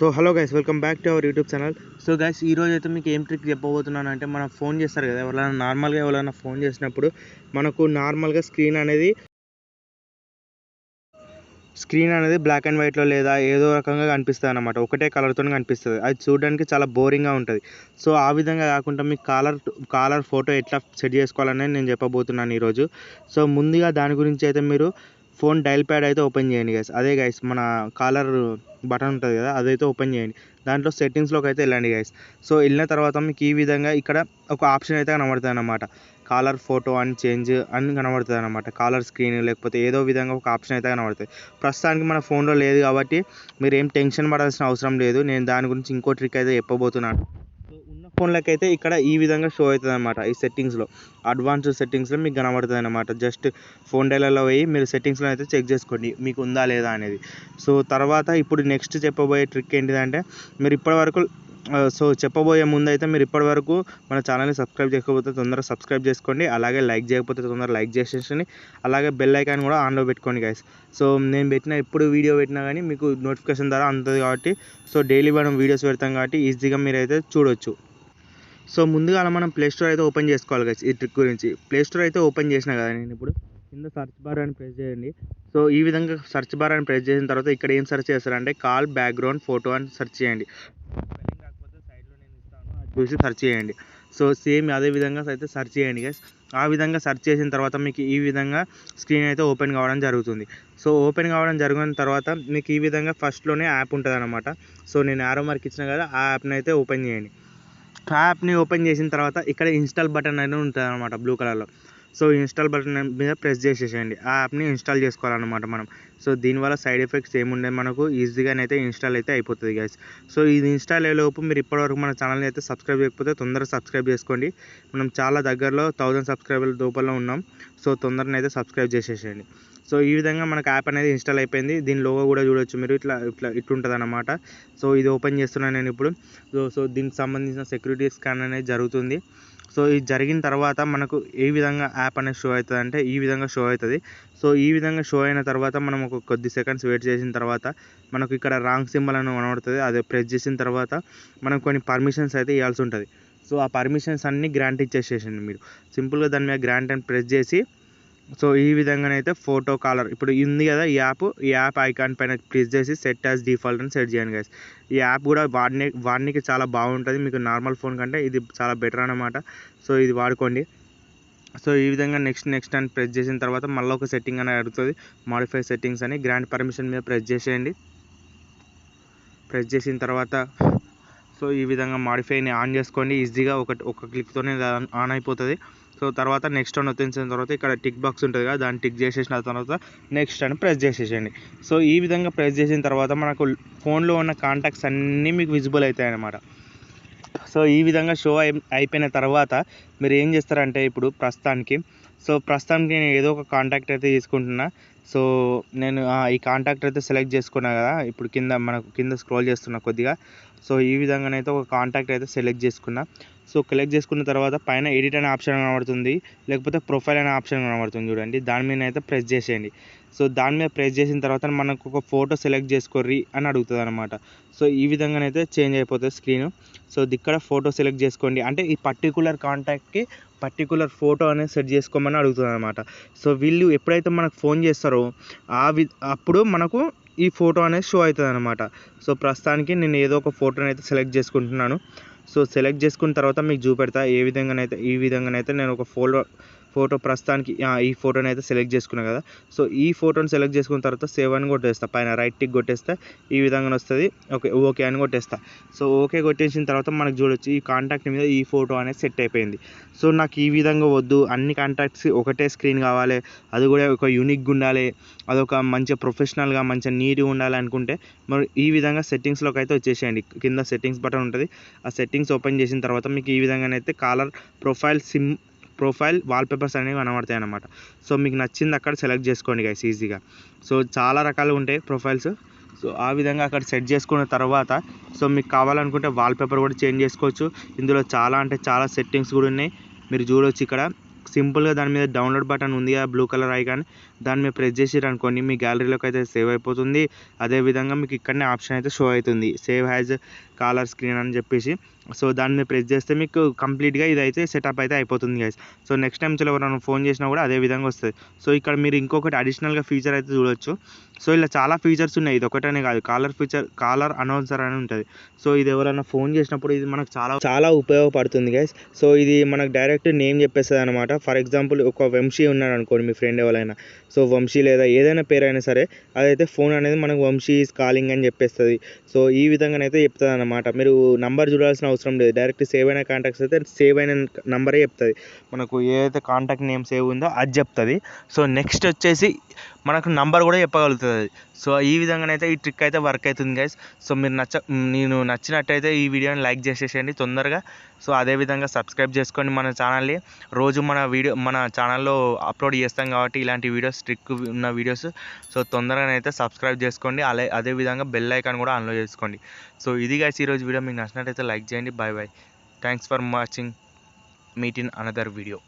So hello guys welcome back to our YouTube channel so guys ఈ రోజు అయితే మీకు ఏం ట్రిక్ చెప్పబోతున్నాను అంటే మనం ఫోన్ చేస్తారు కదా ఎవరైనా నార్మల్గా ఎవరైనా ఫోన్ చేసినప్పుడు మనకు నార్మల్గా స్క్రీన్ అనేది స్క్రీన్ అనేది బ్లాక్ అండ్ వైట్లో లేదా ఏదో రకంగా కనిపిస్తుంది అనమాట ఒకటే కలర్తో కనిపిస్తుంది. అది చూడడానికి చాలా బోరింగ్గా ఉంటుంది. సో ఆ విధంగా కాకుండా మీకు కాలర్ కాలర్ ఫోటో ఎట్లా సెట్ చేసుకోవాలని నేను చెప్పబోతున్నాను ఈరోజు సో ముందుగా దాని గురించి అయితే మీరు ఫోన్ డైల్ ప్యాడ్ అయితే ఓపెన్ చేయండి గైస్ అదే గైస్ మన కాలర్ బటన్ ఉంటుంది కదా అదైతే ఓపెన్ చేయండి. దాంట్లో సెట్టింగ్స్లోకి అయితే వెళ్ళండి గైస్ సో వెళ్ళిన తర్వాత మీకు ఈ విధంగా ఇక్కడ ఒక ఆప్షన్ అయితే కనబడుతుంది అనమాట కాలర్ ఫోటో అండ్ చేంజ్ అని కనబడుతుంది అనమాట కాలర్ స్క్రీన్ లేకపోతే ఏదో విధంగా ఒక ఆప్షన్ అయితే కనబడుతుంది ప్రస్తుతానికి మన ఫోన్లో లేదు కాబట్టి మీరు ఏం టెన్షన్ పడాల్సిన అవసరం లేదు. నేను దాని గురించి ఇంకో ట్రిక్ అయితే చెప్పబోతున్నాను. ఫోన్లకైతే అయితే ఇక్కడ ఈ విధంగా షో అవుతుంది అనమాట ఈ సెట్టింగ్స్లో అడ్వాన్స్డ్ సెట్టింగ్స్లో మీకు కనబడుతుంది అనమాట జస్ట్ ఫోన్ డైలలో పోయి మీరు సెట్టింగ్స్లో అయితే చెక్ చేసుకోండి. మీకు ఉందా లేదా అనేది. సో తర్వాత ఇప్పుడు నెక్స్ట్ చెప్పబోయే ట్రిక్ ఏంటిదంటే మీరు ఇప్పటివరకు సో చెప్పబోయే ముందు అయితే మీరు ఇప్పటివరకు మన ఛానల్ని సబ్స్క్రైబ్ చేయకపోతే తొందరగా సబ్స్క్రైబ్ చేసుకోండి. అలాగే లైక్ చేయకపోతే తొందరగా లైక్ చేసేసి అలాగే బెల్ ఐకాన్ కూడా ఆన్లో పెట్టుకోండి గైస్ సో నేను పెట్టిన ఎప్పుడు వీడియో పెట్టినా కానీ మీకు నోటిఫికేషన్ ద్వారా అందుతుంది కాబట్టి సో డైలీ మనం వీడియోస్ పెడతాం కాబట్టి ఈజీగా మీరైతే చూడొచ్చు. సో ముందుగా మనం ప్లే స్టోర్ అయితే ఓపెన్ చేసుకోవాలి గైస్ ఈ ట్రిక్ గురించి. ప్లే స్టోర్ అయితే ఓపెన్ చేసిన కదా నేను ఇప్పుడు. కింద సర్చ్ బార్ అని ప్రెస్ చేయండి. సో ఈ విధంగా సర్చ్ బార్ అని ప్రెస్ చేసిన తర్వాత ఇక్కడ ఏం సెర్చ్ చేస్తారంటే కాల్ బ్యాక్గ్రౌండ్ ఫోటో అని సెర్చ్ చేయండి. స్పెల్లింగ్ కాకపోతే సైడ్లో నేను ఇస్తాను అది చూసి సెర్చ్ చేయండి. సో సేమ్ అదే విధంగా అయితే సెర్చ్ చేయండి గైస్ ఆ విధంగా సెర్చ్ చేసిన తర్వాత మీకు ఈ విధంగా స్క్రీన్ అయితే ఓపెన్ కావడం జరుగుతుంది. సో ఓపెన్ కావడం జరిగిన తర్వాత మీకు ఈ విధంగా ఫస్ట్లోనే యాప్ ఉంటుంది అనమాట సో నేను ఆరో మార్క్ ఇచ్చిన కదా ఆ యాప్ని అయితే ఓపెన్ చేయండి. యాప్ని ఓపెన్ చేసిన తర్వాత ఇక్కడ ఇన్స్టాల్ బటన్ అనేది ఉంటుంది అనమాట బ్లూ కలర్లో సో ఇన్స్టాల్ బటన్ మీద ప్రెస్ చేసేసేయండి. ఆ యాప్ని ఇన్స్టాల్ చేసుకోవాలన్నమాట మనం. సో దీనివల్ల సైడ్ ఎఫెక్ట్స్ ఏముండే మనకు? ఈజీగానైతే ఇన్స్టాల్ అయితే అయిపోతుంది గైస్ సో ఇది ఇన్స్టాల్ అయ్యేలోపు మీరు ఇప్పటివరకు మన ఛానల్ని అయితే సబ్స్క్రైబ్ చేయకపోతే తొందరగా సబ్స్క్రైబ్ చేసుకోండి. మనం చాలా దగ్గరలో థౌజండ్ సబ్స్క్రైబర్ల లోపల ఉన్నాం. సో తొందరనైతే సబ్స్క్రైబ్ చేసేసేయండి. సో ఈ విధంగా మనకు యాప్ అనేది ఇన్స్టాల్ అయిపోయింది. దీని లోగో కూడా చూడొచ్చు మీరు. ఇట్లా ఇట్లా ఇట్లుంటుంది అనమాట సో ఇది ఓపెన్ చేస్తున్నాను నేను ఇప్పుడు. సో సో దీనికి సంబంధించిన సెక్యూరిటీ స్కాన్ అనేది జరుగుతుంది. సో ఇది జరిగిన తర్వాత మనకు ఏ విధంగా యాప్ అనేది షో అవుతుంది అంటే ఈ విధంగా షో అవుతుంది. సో ఈ విధంగా షో అయిన తర్వాత మనం ఒక కొద్ది సెకండ్స్ వెయిట్ చేసిన తర్వాత మనకు ఇక్కడ రాంగ్ సింబల్ అని కనబడుతుంది. అది ప్రెస్ చేసిన తర్వాత మనం కొన్ని పర్మిషన్స్ అయితే ఇవ్వాల్సి ఉంటుంది. సో ఆ పర్మిషన్స్ అన్నీ గ్రాంట్ ఇచ్చేసేసండి మీరు. సింపుల్గా దాని మీద గ్రాంట్ అని ప్రెస్ చేసి సో ఈ విధంగానైతే ఫోటో కాలర్ ఇప్పుడు ఉంది కదా ఈ యాప్ ఈ యాప్ ఐకాన్ పైన ప్రెస్ చేసి సెట్ యాజ్ డిఫాల్ట్ అని సెట్ చేయండి గైస్ ఈ యాప్ కూడా వాడిని వాడడానికి చాలా బాగుంటుంది. మీకు నార్మల్ ఫోన్ కంటే ఇది చాలా బెటర్ అనమాట సో ఇది వాడుకోండి. సో ఈ విధంగా నెక్స్ట్ నెక్స్ట్ అని ప్రెస్ చేసిన తర్వాత మళ్ళీ ఒక సెట్టింగ్ అనేది అడుగుతుంది. మాడిఫై సెట్టింగ్స్ అని. గ్రాండ్ పర్మిషన్ మీద ప్రెస్ చేసేయండి. ప్రెస్ చేసిన తర్వాత సో ఈ విధంగా మాడిఫైని ఆన్ చేసుకోండి. ఈజీగా ఒక ఒక క్లిక్తోనే ఆన్ అయిపోతుంది. సో తర్వాత నెక్స్ట్ అని వచ్చేసిన తర్వాత ఇక్కడ టిక్ బాక్స్ ఉంటుంది కదా దాన్ని టిక్ చేసేసిన తర్వాత నెక్స్ట్ అని ప్రెస్ చేసేసేయండి. సో ఈ విధంగా ప్రెస్ చేసిన తర్వాత మనకు ఫోన్లో ఉన్న కాంటాక్ట్స్ అన్నీ మీకు విజిబుల్ అవుతాయి అన్నమాట సో ఈ విధంగా షో అయి అయిపోయిన తర్వాత మీరు ఏం చేస్తారంటే ఇప్పుడు ప్రస్తుతానికి సో ప్రస్తుతానికి నేను ఏదో ఒక కాంటాక్ట్ అయితే తీసుకుంటున్నా. సో నేను ఈ కాంటాక్ట్ అయితే సెలెక్ట్ చేసుకున్నా కదా ఇప్పుడు కింద మనకు కింద స్క్రోల్ చేస్తున్న కొద్దిగా. సో ఈ విధంగానైతే ఒక కాంటాక్ట్ అయితే సెలెక్ట్ చేసుకున్నా. సో సెలెక్ట్ చేసుకున్న తర్వాత పైన ఎడిట్ అనే ఆప్షన్ కనబడుతుంది. లేకపోతే ప్రొఫైల్ అనే ఆప్షన్ కనబడుతుంది చూడండి. దాని మీద అయితే ప్రెస్ చేసేయండి. సో దాని మీద ప్రెస్ చేసిన తర్వాత మనకు ఒక ఫోటో సెలెక్ట్ చేసుకోర్రి అని అడుగుతుంది అనమాట సో ఈ విధంగానైతే చేంజ్ అయిపోతుంది స్క్రీన్ సో ఇక్కడ ఫోటో సెలెక్ట్ చేసుకోండి. అంటే ఈ పర్టికులర్ కాంటాక్ట్కి పర్టికులర్ ఫోటో అనేది సెట్ చేసుకోమని అడుగుతుంది అనమాట సో వీళ్ళు ఎప్పుడైతే మనకు ఫోన్ చేస్తారో ఆ వి అప్పుడు మనకు ఈ ఫోటో అనేది షో అవుతుంది అనమాట సో ప్రస్తుతానికి నేను ఏదో ఒక ఫోటోని అయితే సెలెక్ట్ చేసుకుంటున్నాను. సో సెలెక్ట్ చేసుకున్న తర్వాత మీకు చూపెడతా. ఏ విధంగానైతే ఈ విధంగానైతే నేను ఒక ఫోటో ఫోటో ప్రస్తుతానికి ఈ ఫోటోని అయితే సెలెక్ట్ చేసుకున్నా కదా. సో ఈ ఫోటోని సెలెక్ట్ చేసుకున్న తర్వాత సేవ్ అని కొట్టేస్తా. పైన రైట్ టిక్ కొట్టేస్తే. ఈ విధంగా వస్తుంది. ఓకే ఓకే అని కొట్టేస్తా. సో ఓకే కొట్టేసిన తర్వాత మనకు చూడొచ్చు ఈ కాంటాక్ట్ మీద ఈ ఫోటో అనేది సెట్ అయిపోయింది. సో నాకు ఈ విధంగా వద్దు. అన్ని కాంటాక్ట్స్ ఒకటే స్క్రీన్ కావాలి. అది కూడా ఒక యూనిక్గా ఉండాలి. అదొక మంచి ప్రొఫెషనల్గా మంచిగా నీట్గా ఉండాలి అనుకుంటే మరి ఈ విధంగా సెట్టింగ్స్లోకి అయితే వచ్చేసేయండి. కింద సెట్టింగ్స్ బటన్ ఉంటుంది. ఆ సెట్టింగ్స్ ఓపెన్ చేసిన తర్వాత మీకు ఈ విధంగానైతే caller profile SIM profile wallpapers అనేవి కనబడతాయి అనమాట సో మీకు నచ్చింది అక్కడ సెలెక్ట్ చేసుకోండి గైస్ ఈజీగా. సో చాలా రకాలు ఉంటాయి ప్రొఫైల్స్. సో ఆ విధంగా అక్కడ సెట్ చేసుకున్న తర్వాత సో మీకు కావాలనుకుంటే వాల్పేపర్ కూడా చేంజ్ చేసుకోవచ్చు. ఇందులో చాలా అంటే చాలా సెట్టింగ్స్ కూడా ఉన్నాయి. మీరు చూడవచ్చు ఇక్కడ. సింపుల్గా దాని మీద డౌన్లోడ్ బటన్ ఉంది ఆ బ్లూ కలర్ ఐకాన్ దాన్ని మీరు ప్రెస్ చేసిర్రు అనుకోండి మీ గ్యాలరీలోకి అయితే సేవ్ అయిపోతుంది. అదేవిధంగా మీకు ఇక్కడనే ఆప్షన్ అయితే షో అవుతుంది సేవ్ హ్యాజ్ కాలర్ స్క్రీన్ అని చెప్పేసి. సో దాన్ని మీరు ప్రెస్ చేస్తే మీకు కంప్లీట్గా ఇదైతే సెటప్ అయితే అయిపోతుంది గైస్ సో నెక్స్ట్ టైం చలో ఎవరైనా ఫోన్ చేసినా కూడా అదే విధంగా వస్తుంది. సో ఇక్కడ మీరు ఇంకొకటి అడిషనల్గా ఫీచర్ అయితే చూడొచ్చు. సో ఇలా చాలా ఫీచర్స్ ఉన్నాయి. ఇది ఒకటనే కాదు కాలర్ ఫీచర్ కాలర్ అనౌన్సర్ అని ఉంటుంది. సో ఇది ఎవరైనా ఫోన్ చేసినప్పుడు ఇది మనకు చాలా చాలా ఉపయోగపడుతుంది గైస్ సో ఇది మనకు డైరెక్ట్ నేమ్ చెప్పేస్తుంది అనమాట ఫర్ ఎగ్జాంపుల్ ఒక వంశీ ఉన్నాడు అనుకోండి మీ ఫ్రెండ్ ఎవరైనా. సో వంశీ లేదా ఏదైనా పేరు అయినా సరే అదైతే ఫోన్ అనేది మనకు వంశీ ఈజ్ కాలింగ్ అని చెప్పేస్తుంది. సో ఈ విధంగానైతే చెప్తుంది అనమాట మీరు నంబర్ చూడాల్సిన అవసరం లేదు. డైరెక్ట్ సేవ్ అయిన కాంటాక్ట్స్ అయితే సేవ్ అయిన నంబరే చెప్తుంది. మనకు ఏదైతే కాంటాక్ట్ నేమ్ సేవ్ ఉందో అది చెప్తుంది. సో నెక్స్ట్ వచ్చేసి మనకు నంబర్ కూడా చెప్పగలుగుతుంది. అది సో ఈ విధంగానైతే ఈ ట్రిక్ అయితే వర్క్ అవుతుంది గైస్ సో మీరు నచ్చ నేను నచ్చినట్టయితే ఈ వీడియోని లైక్ చేసేసేయండి తొందరగా. సో అదేవిధంగా సబ్స్క్రైబ్ చేసుకోండి మన ఛానల్ని రోజు మన వీడియో మన ఛానల్లో అప్లోడ్ చేస్తాం కాబట్టి ఇలాంటి వీడియోస్ ట్రిక్ ఉన్న వీడియోస్ సో తొందరగానైతే సబ్స్క్రైబ్ చేసుకోండి. అలా అదేవిధంగా బెల్ ఐకాన్ కూడా ఆన్లో చేసుకోండి. సో ఇది గైస్ ఈరోజు వీడియో. మీకు నచ్చినట్టయితే లైక్ చేయండి. Bye bye thanks for watching meet in another video